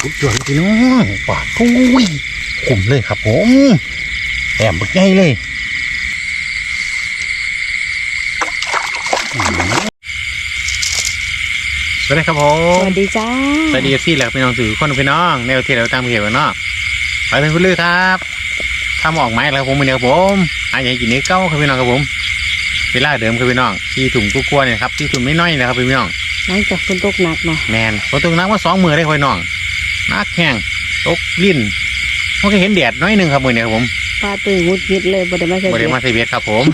สุดยอดพี่น้องปาดทุยขุมเลยครับผมแอมบึกใหญ่เลยสวัสดีครับผสมวัสดีจ้าสวัสดีพี่แหละพี่น้องสื่อคนพี่น้องในประเทศเราตามเขียวกันเนาะไปเป็นคุณลือครับข้ามออกไม้แล้วครับผมมือเดียวครับผมอาอยากกินเนื้อเก้าครับพี่น้องครับผม เวลาเดิมครับพี่น้องที่ถุงกุ้กลัวเนี่ยครับที่ถุงไม่น้อยนะครับพี่น้องหลังจากฝนตกหนักเนาะแมนฝนตกหนักมาสองมือได้ค่อยน้องนักแห้งตกลิ้นมันก็เห็นแดดน้อยหนึ่งครับมือเนี่ยครับผมป้าตื่นงุดยิดเลยบ่ได้มาใส่บริเบ็ดมาใส่เบียดครับผม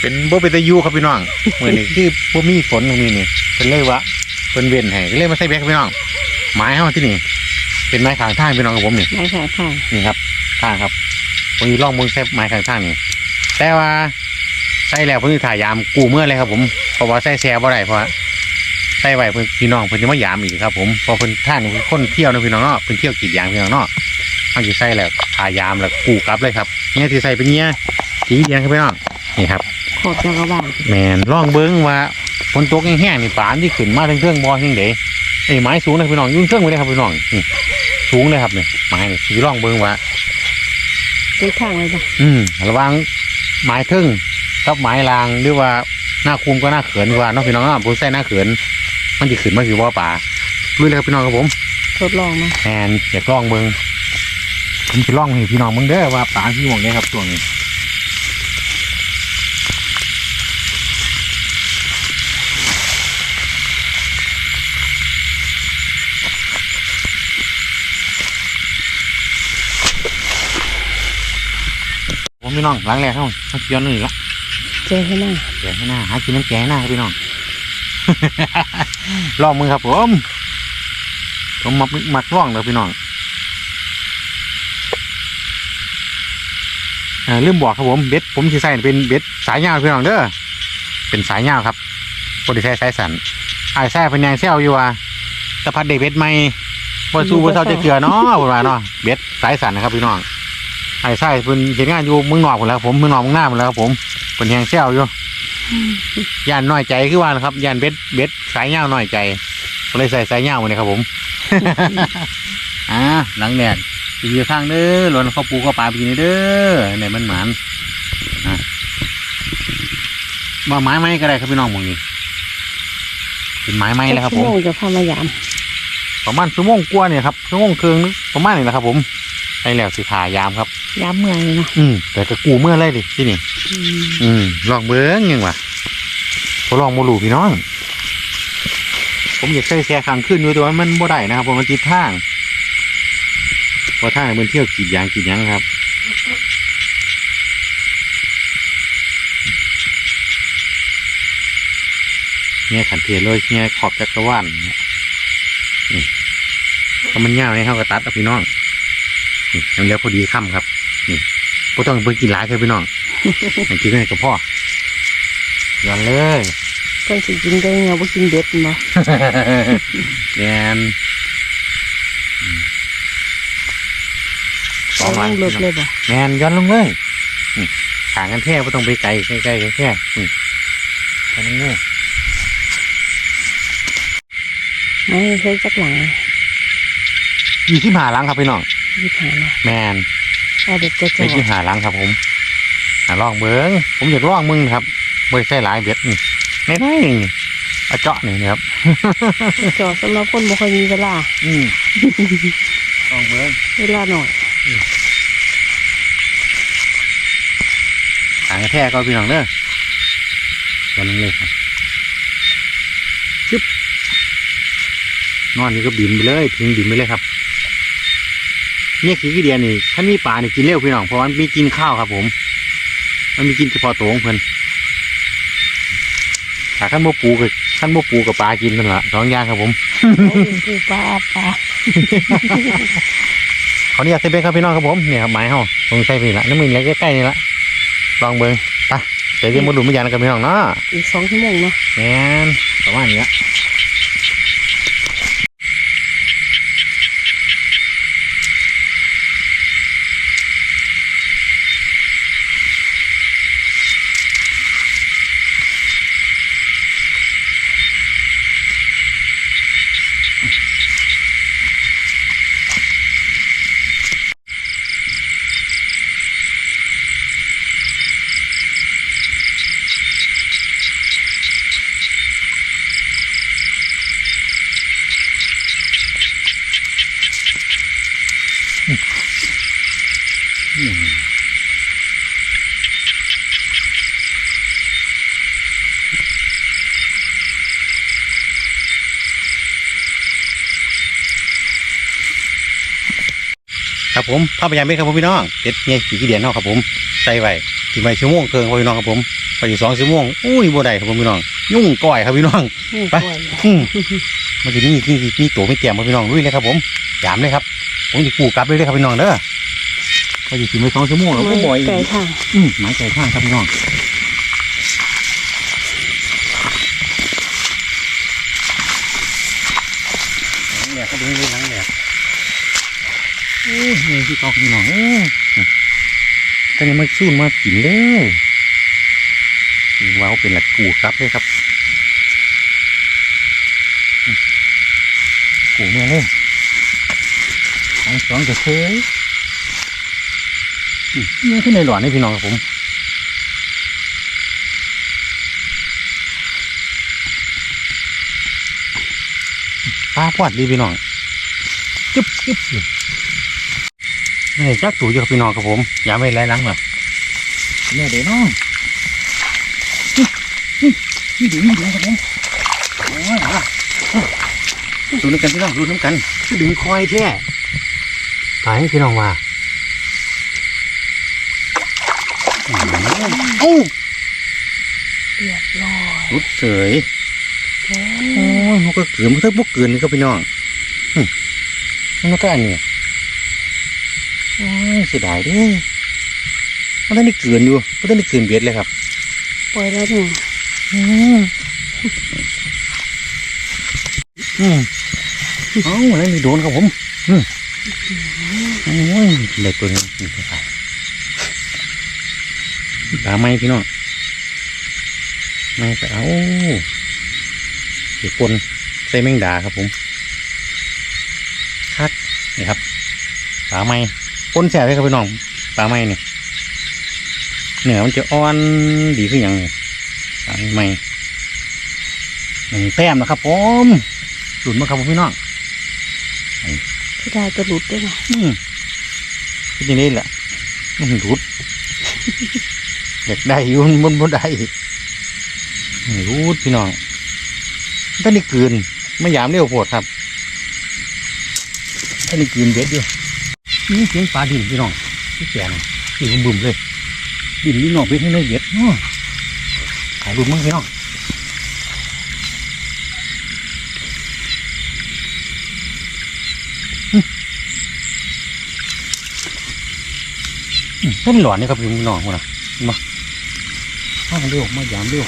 เป็นโบเป็นตะยูครับพี่น้องมือนี่คือพวมีฝนมือนี่เป็นเลยวะเป็นเวียนให้ก็เลยมาใส่เบียดครับพี่น้องไม้เฮาที่นี่เป็นไม้ขางทางพี่น้องครับผมนี่ไม้ขาข้างนี่ครับทางครับผมมีร่องมือใช้ไม้ขางทางนี่แต่ว่า ใส่แล้วเพิ่นสิถ่ายยามกูเมื่อเลยครับผมเพราะว่าใส่แซ่บ่ได้เพราะว่าใส่ไว้เพิ่นพี่น้องเพิ่นจะมายามอีกครับ ผมเพอเพิ่นท่านนี่เพิ่นคนเที่ยวนะพี่น้องเนาะเพิ่นเที่ยวกรีดยางพี่น้องเนาะเขาสิใส่แล้วถ่ายยามแล้วกูกลับเลยครับเนี่ยที่ใส่เป็นเนี่ยสีเดียงครับพี่น้องนี่ครับขอบจักรวาลแมนร่องเบิ้งว่าฝนตกแห้งๆนี่ปานที่ขึ้นมาทั้งเครื่องบอทั้งเด๋ไอ้ไม้สูงนะพี่น้องอยุ่งเครื่องไปเลยครับพี่น้องนี่สูงเลยครับนี่ไม้นี่สีร่องเบิ้งว่าดูทางเลยจ้ะอืมระวังไม้เทึ่ง กับไม้รางหรือว่าหน้าคุมก็หน้าเขินกว่าเน้องพี่น้องเนาะผมใส่หน้าเขิน มันจะขึ้นมาสิว่าป่าลุยเลยครับพี่น้องครับผมทดลองมาแอนอยากลองเบิ้งผมจะลองให้พี่น้องเบิ้งเด้อว่าป่าที่หมองนี้ครับช่วงนี้ผมพี่น้องหล้างแรกเข้ามาย้อนนี่ละ เจอให้หน้าแกงให้หน้าหากินน้ำแกงให้หน้าครับพี่น้อง ลองมือครับผม ผมมักมักล่องเลยพี่น้องเอ่มบอกครับผมเบ็ดผมที่ใส่เป็นเบ็ดสายยาวพี่น้องเด้อเป็นสายยาวครับบริใส่สายสันไอ้ายใส่เป็นยางเซลอยู่ว่าแตะพัดเด็กเบ็ดไม่บนสู้บนเซาจะเกลือเนาะประมาณเนาะเบ็ดสายสันนะครับพี่น้องไอ้ายใส่เป็นเห็นงานอยู่เมืองนอกหมดแล้วผมเมืองนอกเมืองหน้าหมดแล้วครับผม เป็นยางเซลอยู่ย่านน้อยใจคือว่านะครับย่านเบ็ดเบ็ดสายเงาวน้อยใจก็เลยใส่สายเงาวมาเลยครับ ผมอ่าหลังแดดไปอยู่ข้างเด้อหลวนเข้าปูเข้าปลาไปกินเด้อเนี่ยมันหมานอะมาไม้ไม้ก็ได้ครับพี่น้องหมองนี้เป็นไม้ไม้แล้วครับผมชั่วโมงจะพามายามประมาณชั่วโมงกว่าเนี่ยครับชั่วโมงครึ่งนึงประมาณนี้แหละครับ ผมใส่แล้วสิขายามครับ ยามเมื่อยเนาะอืมแต่ก็กูเมื่อไรดิที่นี่ อืมลองเบิ้งยังวะพอลองโมลูพี่น้อง ผมอยากใส่แช่คางขึ้นอยู่แต่ว่ามันบ่ได้นะครับเพราะมันติดทางเพราะทางมันเที่ยวกีดยางกีดยังครับเนี่ยขันเทียนเลยเนี่ยขอบจักรวาลเนี่ยถ้ามันยาเนี่ยเขาก็ตัดเอาพี่น้องนี่ยังเลี้ยวพอดีค่ำครับนี่พวต้องเพิ่งกินหลายครับพี่น้อง กินได้กับพ่อย้อนเลยเพิ่นสิกินได้เงาบ่กินเบ็ดบ่แมนอืมสอเอางลวันงรถเลยบ่แมนย้อนลงเลยนี่ขางกันแท้ไม่ต้องไปไกลใกล้ๆกันแค่นี่แค่นั้นเลยไม่เคยจักหลังยี่สิบห้าหลังครับพี่น้องยี่หาเนาะแมนเอาเด็กจะจเป็นยี่สิบห้าหลังครับผมอะ ลองเบิ้งผมอยากลองมึงครับบริใส่หลายเบ็ดนี่ไม่ได้นี่เอาเจาะนี่นะครับจอดสำหรับคนบ่ค่อยมีเวลาอืมลองเบิ้งเวลาหน่อยหางแท้ก็พี่น้องเด้อวันนึงเลยครับชึบนอนนี่ก็บินไปเลยทิ้งบินไปเลยครับเนี่ยขี้กี่เดียนนี่ถ้ามีปลานี่กินเร็วพี่น้องเพราะมันมีกินข้าวครับผม มันมีกินเฉพาะตัวของเพิ่นถ้าขั้นโมปูกับขั้นโมปูกับปลากินนั่นแหละสองอย่างครับผมเอาปูปลาปลาเขาเนี่ยใส่เป็นครับพี่น้องครับผมเนี่ยครับไม้เฮาลงใส่ไปละน้ำมือแล้วใกล้ๆนี่ละลองเบิ้งไปเดี๋ยวจะมาดูไม่ยานกันพี่น้องเนาะอีกสองชั่วโมงเนาะแมนประมาณนี้ละ ผมภาพยามเม็ดครับผมพี่น้องเด็ดเนี่ยกี่กี่เดียนเนาะครับผมใส่ไว้กี่ใบชั่วโมงเกินครับพี่น้องครับผมไปอยู่สองชั่วโมงอุ้ยบ่ได้ครับผมพี่น้อง ยุ่งก่อยครับพี่น้องนี่ไปกล้วยอืมมันจะมีมีมีตัวไม่เตรียมครับพี่น้องลุยเลยครับ ผมยามเลยครับ ผมจะกูกลับเลยเลยครับพี่น้องเด้อไปอยู่กี่ใบสองชั่วโมงแล้วก็บ่อยไก่ทางอืมหมายใจข้างครับพี่น้องหลังแหลกก็ดึงเลยหลังแหลกโอ้ย นี่พี่กองพี่น้องเอ้ยตอนนี้มันสู้มากินเลยว้าวเป็นหลักกูกลับเลยครับอืมกูเมื่อเลยสองสองจะเคยนี่ขึ้นในหลอนนี่พี่น้องครับผมปลาพอดดีพี่น้องจุ๊บจุ๊บ นี่จักตู่อยู่กับพี่น้องครับผมอย่าไปไล่หลังหรอกเนี่ยเดี๋ยวน้องนี่นี่นี่ดูนี่ดูครับผมดูน้ำกันพี่น้องดูน้ำกันดึงคอยแท้ตายพี่น้องว่าอืมเอ้าเรียบร้อยรุดเฉยโอ้ยมันก็เกินมันก็บกเกินนี่ก็พี่น้องมันก็อันนี้ เสียดายเด้มันต้องได้เกินอยู่มันต้องได้เกินเบ็ดเลยครับ ปล่อยแล้วเนี่ยอืมอืมเอ้าแล้วนี่โดนครับผม อืมโอ้ยเด็กตัวนี้นี่ก็ไปปลาไม้พี่น้องไม่ไปเอาเดี๋ยวปนใส่แมงดาครับผมคักนี่ครับปลาไม้ ปนแสบเลยครับพี่น้องปลาไม้นี่เนื้อมันจะอ่อนดีขึ้นอหย่างนี้ปลาไม้หนึ่งแต้มนะครับผมหลุดมาครับผมพี่น้องที่ได้จะหลุดด้วยนะอืมเป็นอยังนี้แหละมันรุดอยากได้อยู่มันบ่ได้ไม่รุดพี่น้องท่านนี่กืนไม่ยามเร็วโพดครับท่านนี่กืนเบ็ดอยู่ นี่เสียงปลาดินพี่น้องที่แก่นที่บุ่มเลย ดินนี่นอกเบ็ดให้ในเบ็ดอ้อถ่ายรูมั้งพี่น้องเส้นหลอนนี่ครับพี่น้องคนน่ะมามเร็วมายามเร็ว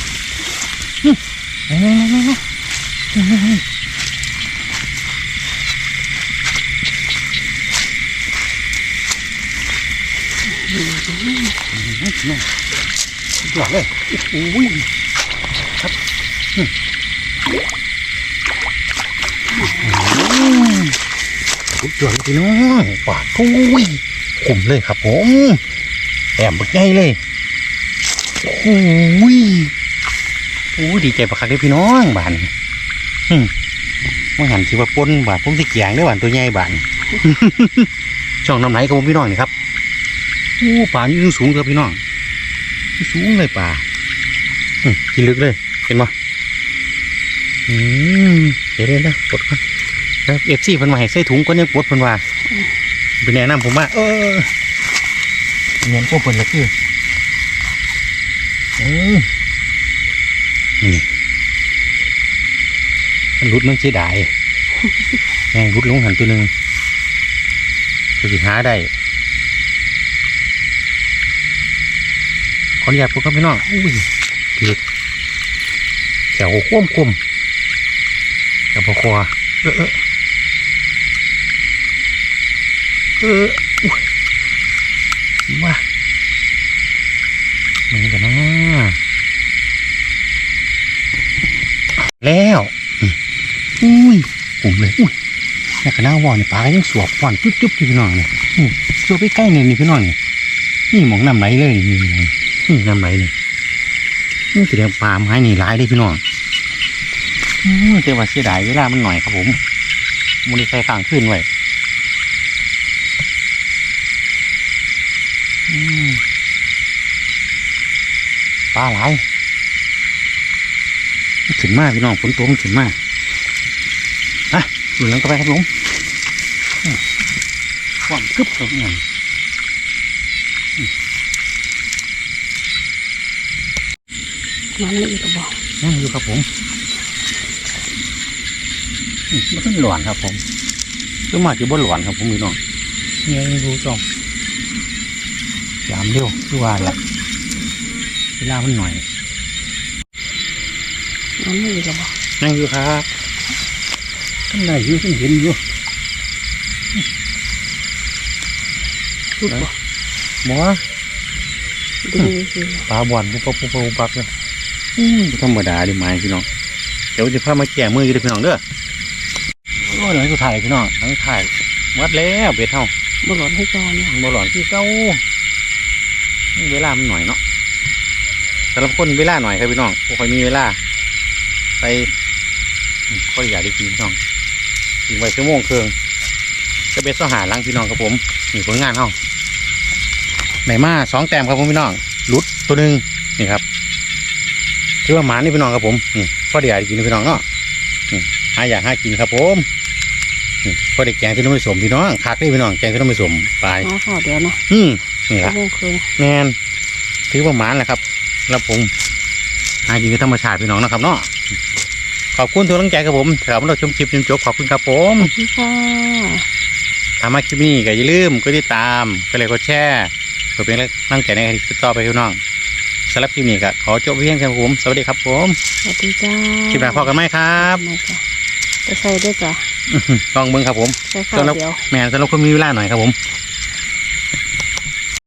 นี่นี่นี่นี่นี่นี่ นี่หลอนเลยโอ้ยครับอืมอืมสุดยอดเลยพี่น้องปาดโอ้ยขุมเลยครับผมแอมบักใหญ่เลยโอ้ยโอ้ยดีใจประคักเลยพี่น้องบานอืมมื่หันสิว่าปนบาดผมสิเกียงได้หวานตัวใหญ่บานช่องน้ำไหลกับผมพี่น้องนี่ครับโอ้ป่าอยู่สูงครับพี่น้อง สูงเลยป่าอืมกินลึกเลยเห็นไหมอืมเดี๋ยวเดี๋ยวเดี๋ยวปลดก่อนครับเอฟซีเพิ่นมาให้ใส่ถุงก่อนยังปลดเพิ่นว่าเป็นแนะนำผมว่าเออเงินพวกเพิ่นละคือเออนี่มันรุดมันเสียดายแม่งรุดลงหันตัวหนึ่งก็สิหาได้ ออนุญาตพวกครับพี่น้องอุ้ยเดือดแถวคว่ำคว่ำแถวพอคอเออเออเอออุ้ยว่าเหมือนกันนะแล้วอุ้ยผมเลยอุ้ยแม่กระน้าวอนนี่ปลาก็ยังสวบฟอนจุ๊บจุ๊บพี่น้องเนี่ยอืมสวบไปใกล้เนี่ยนี่พี่น้องนี่นี่หมองน้ำไหลเลยนี่ น้ำไหลนี่นี่แสดงปลาไม้นี่ร้ายได้พี่น้องอืมแต่ว่าเสียดายเวลามันหน่อยครับผมมันได้ใส่ข้างขึ้นไว้ปลาหลายขึ้นมากพี่น้องฝนตกมันขึ้นมากอะดูแล้วก็ไปครับผมอืมความกึบตรงนั้น มันไม่อีกหรอบอกยังอยู่ครับผมอืมมันเป็นหลวนครับผมคือมาที่บนหลวนครับผมพี่น้องนี่ยังรู้จองยามเร็วคือว่าแหละเวลามันหน่อยมันไม่อีกหรอบอกยังอยู่ครับข้างในอยู่ข้างเห็นอยู่รุดบอกหมอดึงคือปลาบอนปุ๊บปุ๊บปุ๊บปุ๊บปั๊บเลยอืมบ่ ธรรมดาดิไม้พี่น้องเดี๋ยวจะพามาแก่มืออยู่เด้อพี่น้องเด้อโอ้ยหลังสุดท้ายพี่น้องหลังถ่ายวัดแล้วเบ็ดเท่าบหลอนให้จอนเนี่ยบ่หลอนคือเก้าเวลามันหน่อยเนาะสำหรับคนเวลาหน่อยครับพี่น้องบ่ค่อยมีเวลา ไปอืมก็อยากได้กินพี่น้องกินไว้ชั่วโมงครึ่งก็เบ็ดสหาลังพี่น้องครับผมนี่ผลงานเฮาไหนมาสองแต้มครับผมพี่น้องหลุดตัวหนึ่งนี่ครับ ถือว่าหมานี่พี่น้องครับผมนี่พอได้อยากได้กินพี่น้องเนาะนี่หาอยากหากินครับผมนี่พอได้แกงที่น้องไม่สมพี่น้องคักได้พี่น้องแกงที่น้องไม่สมปลายมาข่าวเดียวเนาะอืมนี่ชั่ละวโมงครึ่งแมนถือว่าหมานแหละครับแล้วผมหากินกับธรรมชาติพี่น้องนะครับเนาะขอบคุณทุกกำลังใจครับผมสำหรับเราชมคลิปจนจบขอบคุณครับผมขอบคุณค่ะถ้ามาคลิปนี้ก็อย่าลืมกดติดตามก็เลยกดแชร์เพื่อเป็นกำลังใจในการติดต่อไปพี่น้อง สำหรับคลิปนี้ก็ขอจบเพียงแค่นี้ครับผม สวัสดีครับผมสวัสดีจ้าคลิปหน้าพอกันไหมครับมาจ้ะจะใส่ด้วยจ้ะลองเบิ้งครับผมใส่ข้าวเดียวแมนสำหรับคนมีเวลาหน่อยครับผม